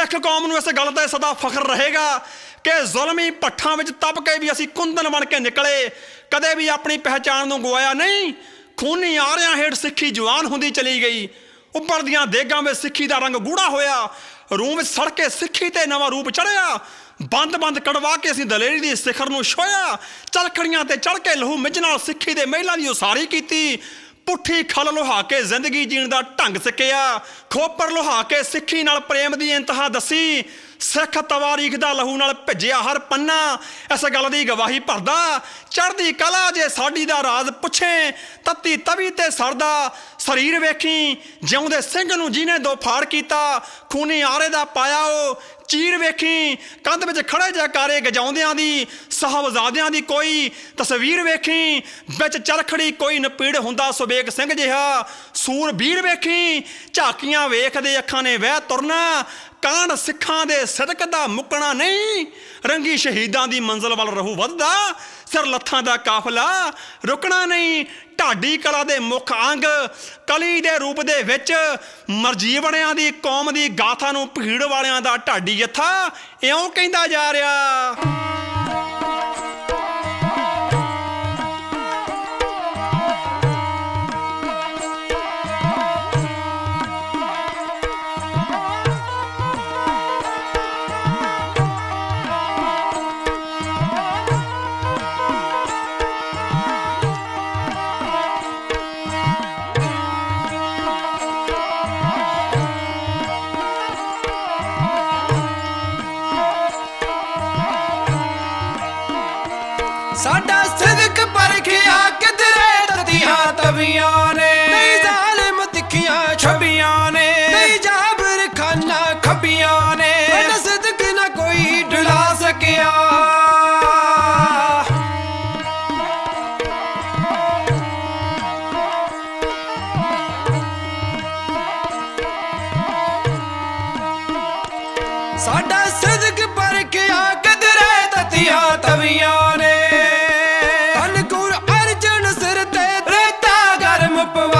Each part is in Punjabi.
ਸਿੱਖ ਕੌਮ ਨੂੰ ਇਸ ਗੱਲ ਦਾ ਸਦਾ ਫਖਰ ਰਹੇਗਾ ਕਿ ਜ਼ੁਲਮੀ ਪੱਠਾਂ ਵਿੱਚ ਤਪ ਕੇ ਵੀ ਅਸੀਂ ਕੁੰਦਨ ਬਣ ਕੇ ਨਿਕਲੇ। ਕਦੇ ਵੀ ਆਪਣੀ ਪਹਿਚਾਣ ਨੂੰ ਗਵਾਇਆ ਨਹੀਂ। ਖੂਨੀ ਆਰਿਆਂ ਹੇਠ ਸਿੱਖੀ ਜਵਾਨ ਹੁੰਦੀ ਚਲੀ ਗਈ। ਉੱਪਰ ਦੀਆਂ ਦੇਗਾਂ ਵਿੱਚ ਸਿੱਖੀ ਦਾ ਰੰਗ ਗੂੜਾ ਹੋਇਆ। ਰੂਹ ਵਿੱਚ ਸੜ ਕੇ ਸਿੱਖੀ ਤੇ ਨਵਾਂ ਰੂਪ ਚੜਿਆ ਬੰਦ-ਬੰਦ ਕੜਵਾ ਕੇ ਅਸੀਂ ਦਲੇਰੀ ਦੀ ਸਿਖਰ ਨੂੰ ਛੋਇਆ। ਚਲਖੜੀਆਂ ਤੇ ਚੜ ਕੇ ਲਹੂ ਮਿੱਝ ਨਾਲ ਸਿੱਖੀ ਦੇ ਮਹਿਲਾਂ ਦੀ ਉਸਾਰੀ ਕੀਤੀ। ਪੁੱਠੀ ਖਲ ਲੋਹਾ ਕੇ ਜ਼ਿੰਦਗੀ ਜੀਣ ਦਾ ਢੰਗ ਸਿੱਕਿਆ ਖੋਪਰ ਲੋਹਾ ਕੇ ਸਿੱਖੀ ਨਾਲ ਪ੍ਰੇਮ ਦੀ ਇੰਤਹਾ ਦੱਸੀ। ਸਿੱਖ ਤਵਾਰੀਖ ਦਾ ਲਹੂ ਨਾਲ ਭਿੱਜਿਆ ਹਰ ਪੰਨਾ। ਇਸ ਗੱਲ ਦੀ ਗਵਾਹੀ ਭਰਦਾ। ਚੜ੍ਹਦੀ ਕਲਾ ਜੇ ਸਾਡੀ ਦਾ ਰਾਜ਼ ਪੁੱਛੇ, ਤੱਤੀ ਤਵੀ ਤੇ ਸਰਦਾ। ਸਰੀਰ ਵੇਖੀ, ਜਿਉਂਦੇ ਸਿੰਘ ਨੂੰ ਜਿਹਨੇ ਦੋ ਫਾੜ ਕੀਤਾ। ਖੂਨੀ ਆਰੇ ਦਾ ਪਾਇਆ ਉਹ ਚੀਰ ਵੇਖੀ, ਕੰਧ ਵਿੱਚ ਖੜੇ ਜੈਕਾਰੇ ਗਜਾਉਂਦਿਆਂ ਦੀ ਸਾਹਿਬਜ਼ਾਦਿਆਂ ਦੀ ਕੋਈ ਤਸਵੀਰ ਵੇਖੀ, ਵਿੱਚ ਚਰਖੜੀ ਕੋਈ ਨਪੀੜ ਹੁੰਦਾ ਸੁਬੇਗ ਸਿੰਘ ਜਿਹਾ, ਸੂਰ ਵੀਰ ਵੇਖੀ, ਝਾਕੀਆਂ ਵੇਖਦੇ ਅੱਖਾਂ ਨੇ ਵਹਿ ਤੁਰਨਾ ਕਾਂਡ ਸਿੱਖਾਂ ਦੇ ਸਦਕ ਦਾ ਮੁੱਕਣਾ ਨਹੀਂ। ਰੰਗੀ ਸ਼ਹੀਦਾਂ ਦੀ ਮੰਜ਼ਲ ਵੱਲ ਰਹੂ ਵੱਧਦਾ। ਸਿਰ ਲੱਥਾਂ ਦਾ ਕਾਫਲਾ ਰੁਕਣਾ ਨਹੀਂ। ਢਾਡੀ ਕਲਾ ਦੇ ਮੁੱਖ ਅੰਗ ਕਲੀ ਦੇ ਰੂਪ ਦੇ ਵਿੱਚ ਮਰਜੀਵਣਿਆਂ ਦੀ ਕੌਮ ਦੀ ਗਾਥਾ ਨੂੰ ਭੀੜ ਵਾਲਿਆਂ ਦਾ ਢਾਡੀ ਜੱਥਾ ਇਉਂ ਕਹਿੰਦਾ ਜਾ ਰਿਹਾ। ਸਾਡਾ ਸਿਦਕ ਪਰਖਿਆ ਕਿਧਰੇ ਤਤੀਆਂ ਤਵੀਆਂ ਨੇ? ਨਹੀਂ ਜ਼ਾਲਿਮ ਤਿੱਖੀਆਂ ਛਬੀਆਂ ਨੇ। ਨਹੀਂ ਜਾਬਰ ਖਾਨਾ ਖੱਬੀਆਂ ਨੇ। ਸਾਡਾ ਸਿਦਕ ਨਾ ਕੋਈ ਡੁਲਾ ਸਕਿਆ। ਸਾਡਾ ਸਿਦਕ ਪਰਖਿਆ ਕਿਧਰੇ ਤਤੀਆਂ ਤਵੀਆਂ Papa.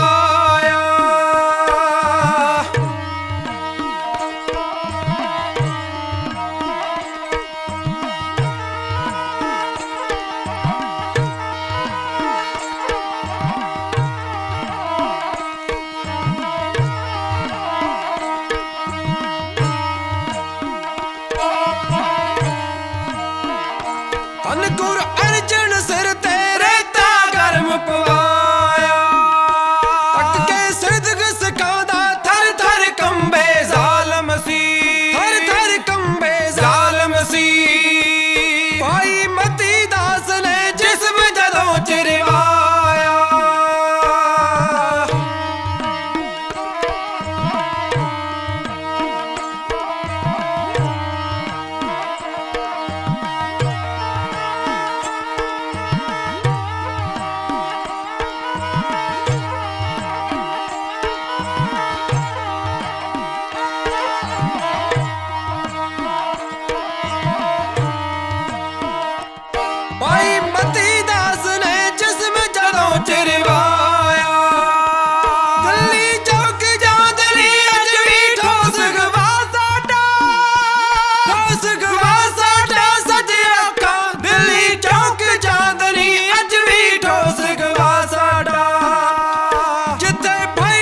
ਜਿੱਥੇ ਭਾਈ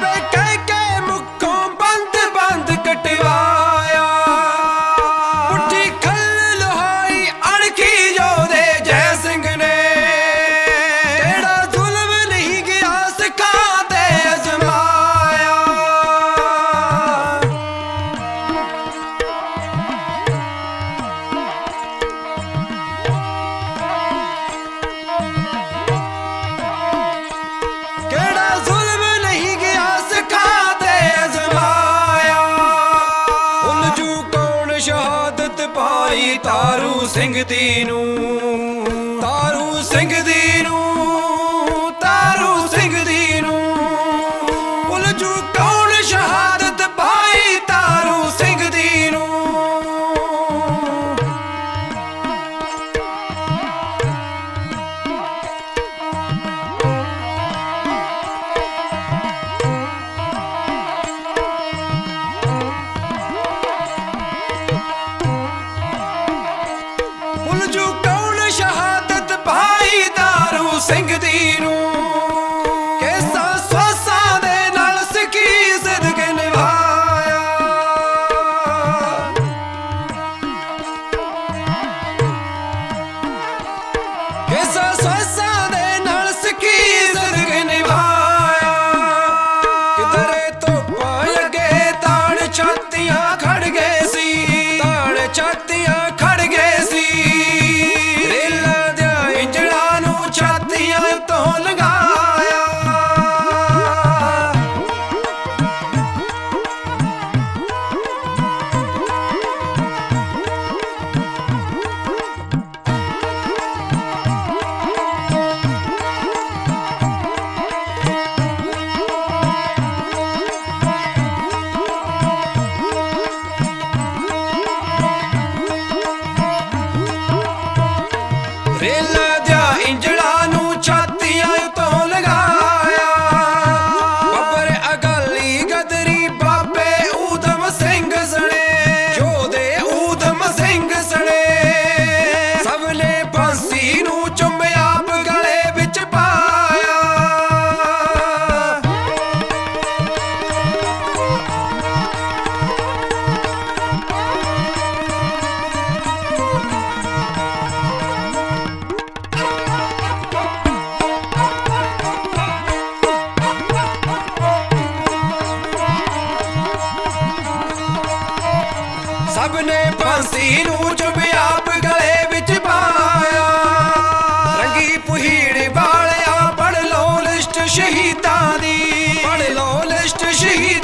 Baby. ਸ਼ਹਾਦਤ ਤਾਰੂ ਸਿੰਘ ਦੀ ਨੂੰ। ਦਾਰੂ ਸਿੰਘ injured ਨੇ ਬਾਂਸੀ ਨੂੰ ਆਪ ਗਲੇ ਵਿੱਚ ਪਾਇਆ। ਰੰਗੀ ਪੁਹੀੜ ਵਾਲਿਆ ਪੜ ਲੋ ਲਿਸਟ ਸ਼ਹੀਦਾਂ ਦੀ। ਪੜ ਲੋ ਲਿਸਟ ਸ਼ਹੀਦ